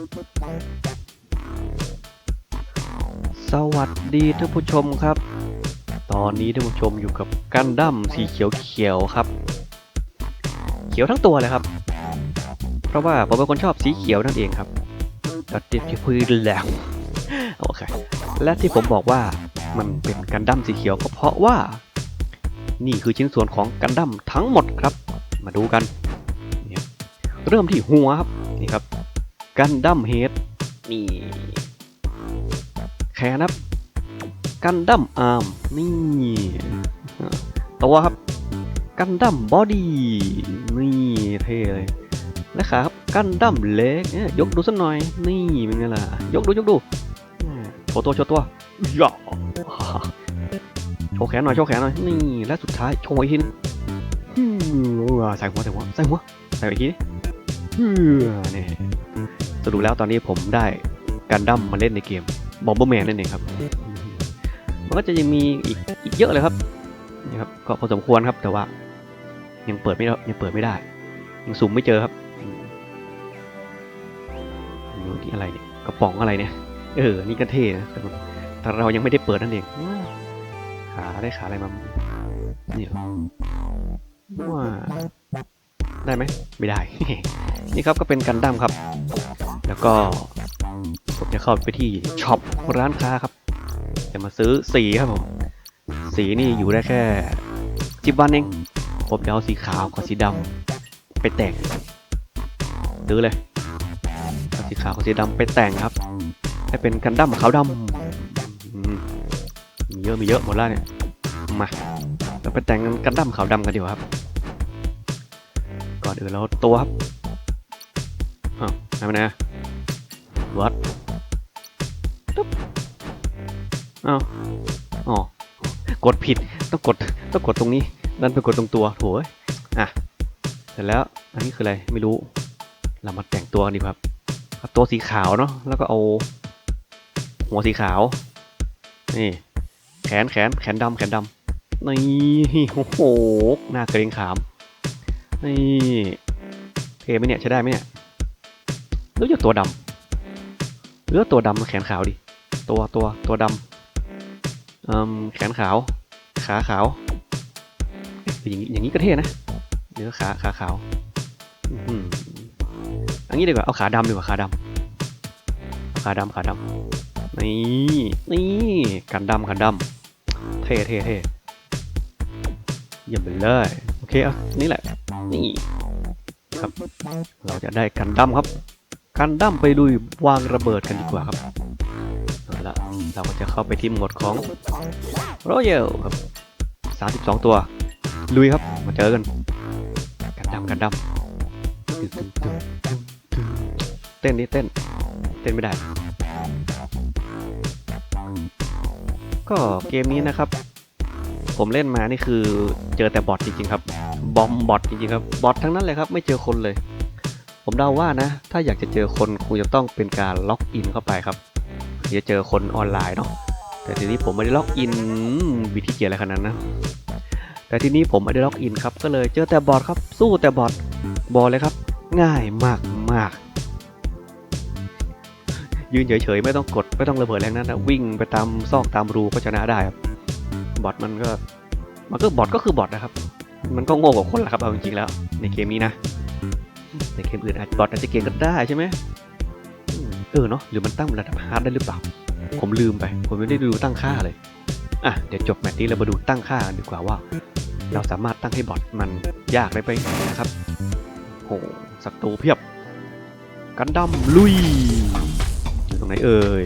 สวัสดีท่านผู้ชมครับ ตอนนี้ท่านผู้ชมอยู่กับกันดั้มสีเขียวเขียวครับ เขียวทั้งตัวเลยครับ เพราะว่าผมเป็นคนชอบสีเขียวนั่นเองครับตัดติดที่พื้นแล้วโอเคและที่ผมบอกว่ามันเป็นกันดั้มสีเขียวก็เพราะว่า นี่คือชิ้นส่วนของกันดั้มทั้งหมดครับ มาดูกัน เริ่มที่หัวครับนี่ครับ กันดั้มเฮดนี่แขนครับกันดั้มอาร์มนี่ตัวครับกันดั้มบอดี้นี่เท่เลยและขาครับกันดั้มเล็กยกดูสักหน่อย นี่เป็นไงล่ะ ยกดูยกดูโชว์ตัวโชว์ตัวย่าโชว์แขนหน่อยโชว์แขนหน่อยนี่และสุดท้ายโชว์อีกทีนึงใส่หัวใส่หัวใส่หัวใส่อีกทีดิฮึ่มนี่ สรุปแล้วตอนนี้ผมได้กันดั้มมาเล่นในเกมบอมเบอร์แมนนั่นเองครับ มันก็จะยังมีอีกอีกเยอะเลยครับนี่ครับก็พอสมควรครับ แต่ว่ายังเปิดไม่ยังเปิดไม่ได้ ยังสุ่มไม่เจอครับนี่อะไรเนี่ยกระป๋องอะไรเนี่ย เออ นี่ก็เท่นะแต่แต่เรายังไม่ได้เปิดนั่นเองขาได้ขาอะไรมาเนี่ยว้าได้ไหมไม่ได้ นี่ครับก็เป็นกันดั้มครับ แล้วก็ผมจะเข้าไปที่ช็อปร้านค้าครับ จะมาซื้อสีครับผม สีนี่อยู่ได้แค่สิบวันเอง ผมจะเอาสีขาวกับสีดำไปแต่งซื้อเลยเอาสีขาวกับสีดำไปแต่งครับ ให้เป็นกันดั้มขาวดำมีเยอะมีเยอะหมดแล้วเนี่ย มาเราไปแต่งกันดั้มขาวดำกันดีกว่าครับ ก่อนอื่นเราตัวครับอ้าวทำไมนะ อ้าวอ๋อกดผิดต้องกดต้องกดตรงนี้ดันไปกดตรงตัวโถยอะเสร็จแล้วอันนี้คืออะไรไม่รู้ เรามาแต่งตัวกันดีครับเอาตัวสีขาวเนาะแล้วก็เอา หัวสีขาวนี่แขนแขนแขนดำแขนดำนี่โอ้โหหน้าเกรงขามนี่เทไหมเนี่ยใช้ได้ไหมเนี่ยหรือจะตัวดำหรือว่าตัวดำแขนขาวดิตัวตัวตัวดำ แขนขาว ขาขาวอย่างนี้อย่างนี้ก็เท่นะเดี๋ยวขาขาขาวอันนี้ดีกว่าเอาขาดำดีกว่าขาดำาขาดำขาดำนี่นี่กันดำกันดำเท่เท่เท่เยี่ยมไปเลยโอเคเอานี่แหละนี่ครับ เราจะได้กันดำครับ กันดั้มไปลุยวางระเบิดกันดีกว่าครับ เราก็จะเข้าไปที่หมวดของ Royal ครับ 32 ตัว ลุยครับ มาเจอกันกันดั้มกันดั้มตึ๊ดตึ๊ดตึ๊ดตึ๊ดตึ๊ดเต้นนี่เต้น เต้นไม่ได้ ก็เกมนี้นะครับ ผมเล่นมานี่คือเจอแต่บอทจริงๆครับ บอมบอทจริงๆครับ บอททั้งนั้นเลยครับ ไม่เจอคนเลย ผมเดาว่านะ ถ้าอยากจะเจอคนคงจะต้องเป็นการล็อกอินเข้าไปครับ จะเจอคนออนไลน์เนาะแต่ทีนี้ผมไม่ได้ล็อกอินวิธีเกียรอะไรขนาดนั้นนะแต่ทีนี้ผมไม่ได้ล็อกอินครับก็เลยเจอแต่บอทครับสู้แต่บอทบอลเลยครับ ง่ายมากมากยืนเฉยๆไม่ต้องกดไม่ต้องระเบิดแรงนั้นนะวิ่งไปตามซอกตามรูก็ชนะได้ครับบอทมันก็มันก็บอทก็คือบอทนะครับ มันก็โง่กว่าคนแหละครับเอาจริงๆแล้ว ในเกมนี้นะในเกมอื่นอาจบอทอาจจะเก่งก็ได้ใช่ไหม เออเนาะหรือมันตั้งระดับฮาร์ดได้หรือเปล่า ผมลืมไป ผมไม่ได้ดูตั้งค่าเลย อะ เดี๋ยวจบแมตช์นี้เรามาดูตั้งค่ากันดีกว่าว่า เราสามารถตั้งให้บอทมันยากได้ไปนะครับโหศัตรูเพียบ กันดั้มลุยอยู่ตรงไหนเอ่ย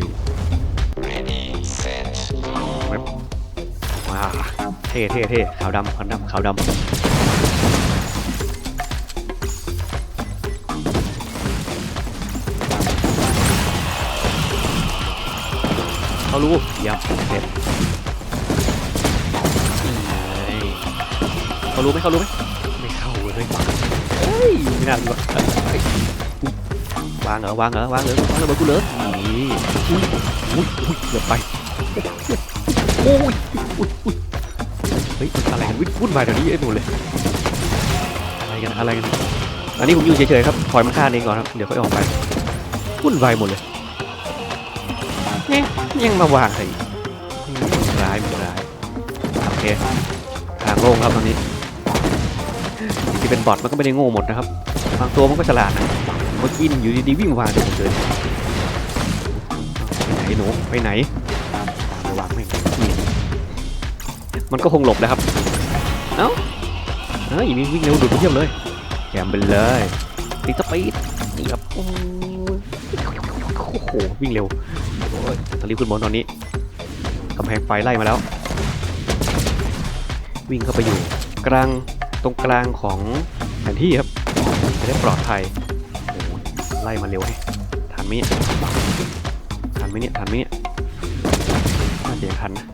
ว้าเท่เท่เท่ขาวดำขาวดำขาวดำ เขารู้เยี่ยมเสร็จนี่ไงเขารู้ไหมเขารู้ไหมไม่เข้าเลยเฮ้ยไม่น่ารู้อะเฮ้ยวางเหรอวางเหรอวางเหรอวางระเบิดกูเลยนี่อุ้ยอุ้ยอุ้ยเกือบไปโอ้ยอุ้ยอุ้ยเฮ้ยอะไรกันวิ่งวุ่นวายเดี๋ยวนี้ไอ้หนูเลยอะไรกันอะไรกันอันนี้ผมอยู่เฉยๆครับปล่อยมันฆ่าเองก่อนครับเดี๋ยวค่อยออกไปวุ่นวายหมดเลย เนี่ยยังมาวางอีกร้ายมันร้ายโอเคทางโล่งครับตอนนี้ที่เป็นบอทมันก็ไม่ได้โง่หมดนะครับบางตัวมันก็ฉลาดนะเมื่อกี้นี่อยู่ดีๆวิ่งวางเฉยเลยไปไหนหนูไปไหนตามไปวางไม่งนี่มันก็คงหลบแล้วครับเอ้าเฮ้ยมีวิ่งเร็วดุดเทียบเลยแจมไปเลยตีสปีดนี่ครับโอ้โหวิ่งเร็ว อ้ยตอนรีบขึ้นบนตอนนี้กำแพงไฟไล่มาแล้ว วิ่งเข้าไปอยู่กลางตรงกลางของแผนที่ครับจะได้ปลอดภัยโอ้ไล่มาเร็วให้ทันไหมเนี่ยทันไหมเนี่ยทันไหมเนี่ยน่าจะทันนะ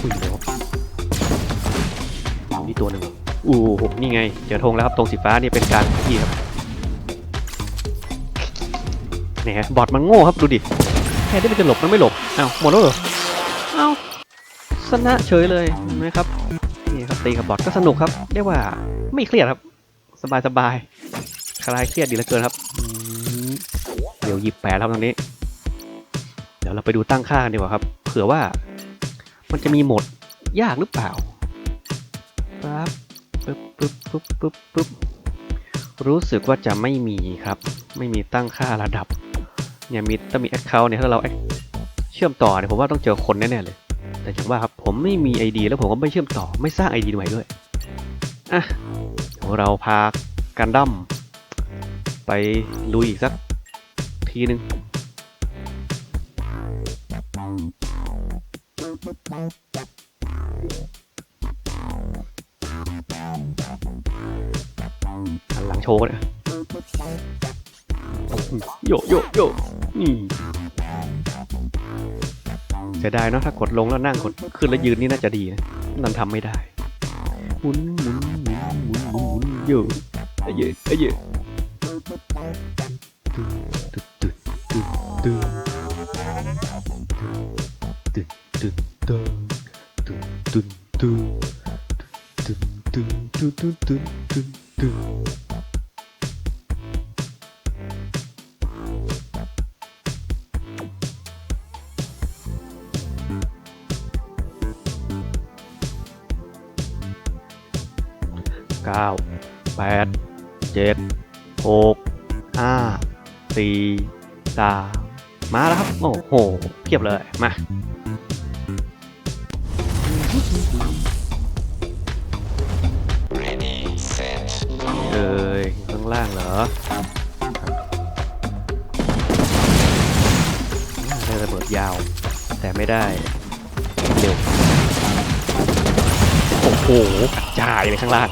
อุ้ยเร็วนี่ตัวหนึ่งอู้หนี่ไงเจอธงแล้วครับตรงสีฟ้านี่เป็นการที่ครับ นี่ยบอทมันโง่ครับดูดิแค่ที่มันจะหลบมันไม่หลบอ้าวหมดแล้วเหรออ้าวชนะเฉยเลยเห็นไหมครับนี่ครับตีกับบอทก็สนุกครับเรียกว่าไม่เครียดครับ สบายสบายๆคลายเครียดดีเหลือเกินครับเดี๋ยวหยิบแปดแล้วตอนนี้ เดี๋ยวเราไปดูตั้งค่ากันดีกว่าครับ เผื่อว่ามันจะมีหมดยากหรือเปล่าปั๊บปึ๊บปึ๊บปึ๊บปึ๊บปึ๊บรู้สึกว่าจะไม่มีครับ ไม่มีตั้งค่าระดับ เนี่ยมีต้องมี Account เนี่ยถ้าเราเชื่อมต่อเนี่ยผมว่าต้องเจอคนแน่ๆเลย แต่อย่างว่าครับผมไม่มี ID แล้วผมก็ไม่เชื่อมต่อไม่สร้าง ID ใหม่ด้วยอะเราพากันดั้มไปลุยอีกสักทีหนึ่งหันหลังโชว์เนี่ยโยโยโย นี่เสียดายเนาะถ้ากดลงแล้วนั่งกดขึ้นแล้วยืนนี่น่าจะดีนะนั่นทำไม่ได้หมุนหมุนหมุนหมุนหมุนหมุนโยเอ้ยเอ้ยตึ๊ดตึ๊ดตึ๊ดตึ๊ดตึ๊ดตึ๊ดตึ๊ดตึ๊ดตึ๊ดตึ๊ดตึ๊ดตึ๊ดตึ๊ดตึ๊ดตึ๊ดตึ๊ดตึ๊ดตึ๊ด ก้าแปดเจ็ดหกห้าสี่สามมาแล้วครับ โอ้โหเพียบเลยมาเอ้ยข้างล่างเหรอได้ระเบิดยาว แต่ไม่ได้เร็วโอ้โหกระจายเลยข้างล่าง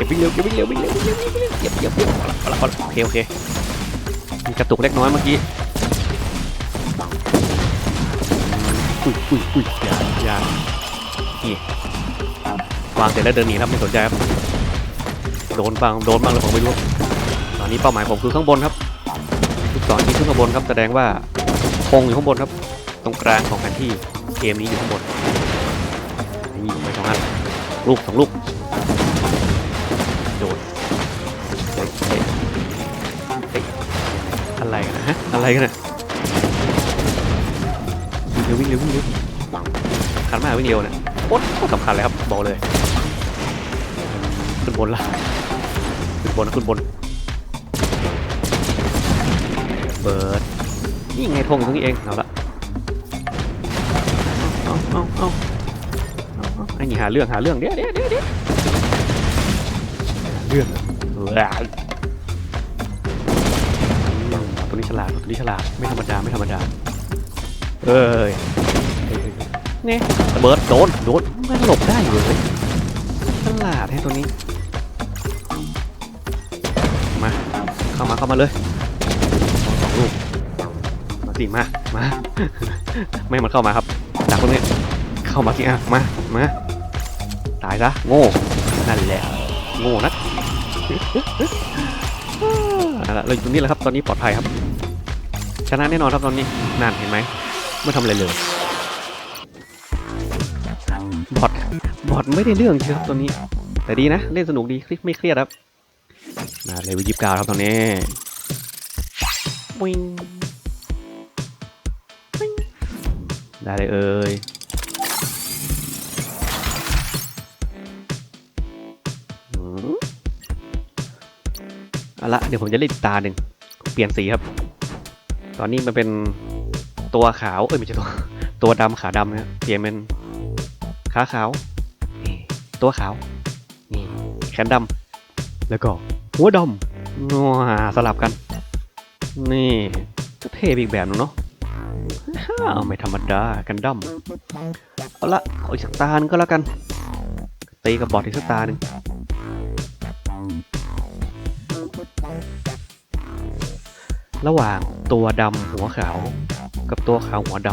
เก็บวิ่งเร็วเก็บวิ่งเร็ววิ่งเร็ววิ่งเร็ววิ่งเร็วเหยียบเหยียบเหยียบเอาละเอาละเอาละโอเคโอเคมีกระตุกเล็กน้อยเมื่อกี้อุ้ยอุ้ยอุ้ยอยาอยานี่วางเสร็จแล้วเดินหนีครับไม่สนใจครับโดนบ้างโดนบ้างแล้วผมไม่รู้ตอนนี้เป้าหมายผมคือข้างบนครับลูกศรที่ขึ้นข้างบนครับแสดงว่าธงอยู่ข้างบนครับ ตรงกลางของแผนที่เกมนี้อยู่ข้างบนนี่ไปสองอันลูกสองลูกะไรกันนะฮะอะไรกันนะวิ่งเร็ววิ่งเร็ววิ่งเร็วสำคัญมากวิ่งเร็วเนี่ยโคตรโคตรสำคัญเลยครับบอกเลย ขึ้นบนละขึ้นบนขึ้นบนเบิร์ดนี่ไงทงอยู่ตรงนี้เองเอาละเอาเอาเอาเอาเอาไอ้นี่หาเรื่องหาเรื่องเดี๋ยวเดี๋ยวเดี๋ยวเดี๋ยวเรื่องแหละตัว นี้ฉลาดตัวนี้ฉลาดไม่ธรรมดาไม่ธรรมดาเอ้ยเนี่ยระเบิดโดนโดนมันหลบได้อยู่เลยฉลาดให้ตัวนี้มาเข้ามาเข้ามาเลยสองสองลูกมาสิมามาไม่ให้มันเข้ามาครับจากตรงนี้เข้ามาสิอะมามาตายซะโง่นั่นแหละโง่นักเอาละเราอยู่ตรงนี้แล้วครับ ตอนนี้ปลอดภัยครับ ชนะแน่นอนครับตอนนี้นั่นเห็นไหมไม่ทำอะไรเลยบอทบอทไม่ได้เรื่องจริงครับตอนนี้ แต่ดีนะเล่นสนุกดีไม่เครียดครับมาเลเวลยี่สิบเก้าครับตอนนี้วิงได้เลยเอ่ยอืมเอาละเดี๋ยวผมจะเล่นตาหนึ่งเปลี่ยนสีครับ ตอนนี้มันเป็นตัวขาว เอ้ยไม่ใช่ตัว ตัวดำขาดำนะเปลี่ยนเป็นขาขาวนี่ตัวขาว นี่แขนดำแล้วก็หัวดำนัวสลับกัน นี่ก็เท่ไปอีกแบบนึงเนาะฮ่าไม่ธรรมดากันดั้มเอาละขออีกสักตาหนึงก็แล้วกันตีกับบอทอีกสักตาหนึ่ง ระหว่างตัวดำหัวขาว กับตัวขาวหัวด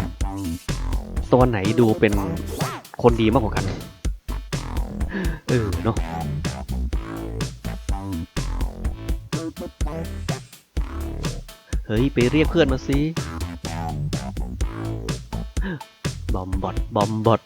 ำตัวไหนดูเป็นคนดีมากกว่ากัน เออเนาะเฮ้ย ไปเรียกเพื่อนมาสิบอมบอดบอมบอด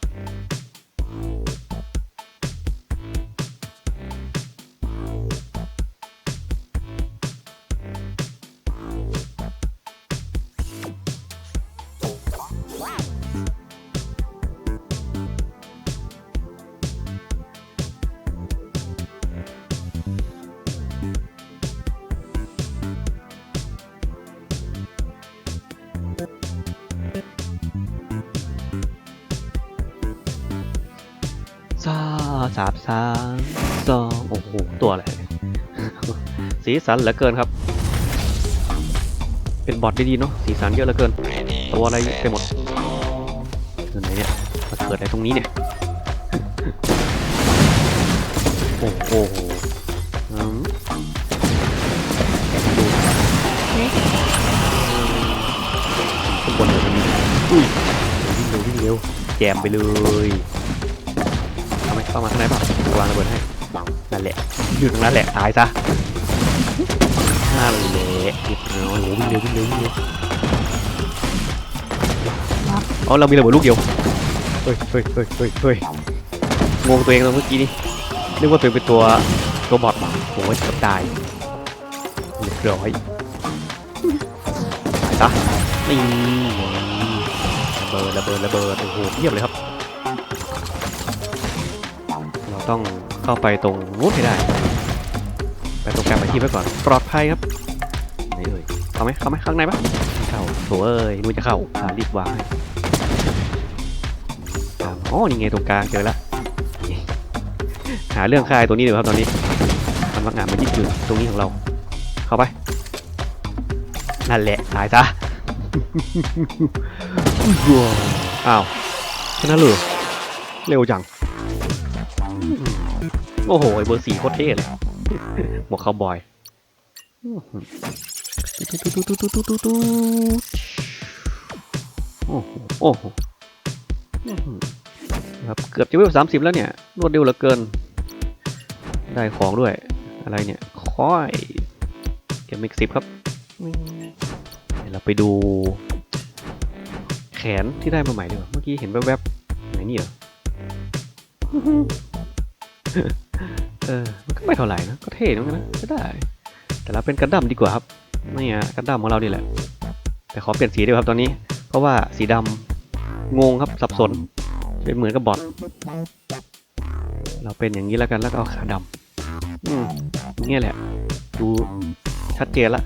ามสามสองโอ้โห ตัวอะไร สีสันเหลือเกินครับ เป็นบอทดีๆเนาะ สีสันเยอะเหลือเกิน ตัวอะไรไปหมดเกินไหนเนี่ยมาเกิดอะไรตรงนี้เนี่ย โอ้โหอืมดูข้างบนเลยมันมีอุ้ยวิ่งเร็ววิ่งเร็วแจมไปเลย เข้ามาข้างในเปล่าวางระเบิดให้นั่นแหละอยู่ตรงนั้นแหละตายซะนั่นแหละเรียบร้อยโอ้โหวิ่งเร็ววิ่งเร็ววิ่งเร็วเอาเรามีระเบิดลูกเดียวเฮ้ยเฮ้ยเฮ้ยเฮ้ยเฮ้ยงงตัวเองตรงเมื่อกี้นี่นึกว่าตัวเองเป็นตัวตัวบอทมาโอ้ยเกือบตายเรียบร้อยตายซะนี่ระเบิดระเบิดระเบิดโอ้โหเยียบเลยครับ ต้องเข้าไปตรงนู้นให้ได้ ไปตรงกลางไปที่ไว้ก่อน ปลอดภัยครับนี่เอ่ยเข้าไหมเข้าไหมข้างในปะไม่เข้าโถเอ้ยมันจะเข้าอ่ารีบวางให้อ่าอ๋อนี่ไงตรงกลางเจอแล้วหาเรื่องคายตัวนี้เดี๋ยวครับตอนนี้มันมักงานมันยึดอยู่ตรงนี้ของเรา เข้าไปนั่นแหละตายซะอ้าวแค่นั้นเลยเร็วจัง โอ้โหเบอร์สี่โคตรเท่เลยหมวกคาวบอยโอ้โหโอ้โหครับเกือบจะเวลสามสิบแล้วเนี่ย รวดเร็วเหลือเกิน ได้ของด้วย อะไรเนี่ยค้อยเก็บมิกสิบครับเดี๋ยวเราไปดู แขนที่ได้มาใหม่ดีกว่าเมื่อกี้เห็นแวบๆไหนนี่เหรอ เออ มันก็ไม่เท่าไหร่นะ ก็เท่เหมือนกันนะก็ได้ แต่เราเป็นกันดั้มดีกว่าครับนี่อะกันดั้มของเรานี่แหละ แต่ขอเปลี่ยนสีด้วยครับตอนนี้ เพราะว่าสีดำงงครับสับสน เป็นเหมือนกับบอทเราเป็นอย่างนี้แล้วกันแล้วก็เอาขาดำอืมเนี่ยแหละ ดูชัดเจนละ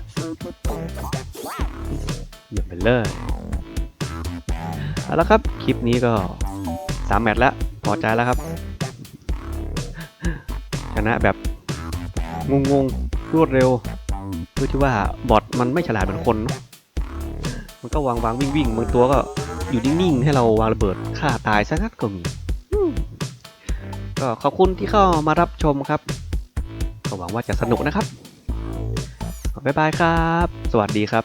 เยี่ยมไปเลยเอาละครับ คลิปนี้ก็สามแมตช์แล้วพอใจแล้วครับ ชนะแบบงงๆรวดเร็วเพื่อที่ว่าบอทมันไม่ฉลาดเหมือนคน มันก็วางวางวิ่งวิ่งบางตัวก็อยู่นิ่งๆให้เราวางระเบิดฆ่าตายซะงั้นก็มีก็ขอบคุณที่เข้ามารับชมครับก็หวังว่าจะสนุกนะครับบ๊ายบายครับ สวัสดีครับ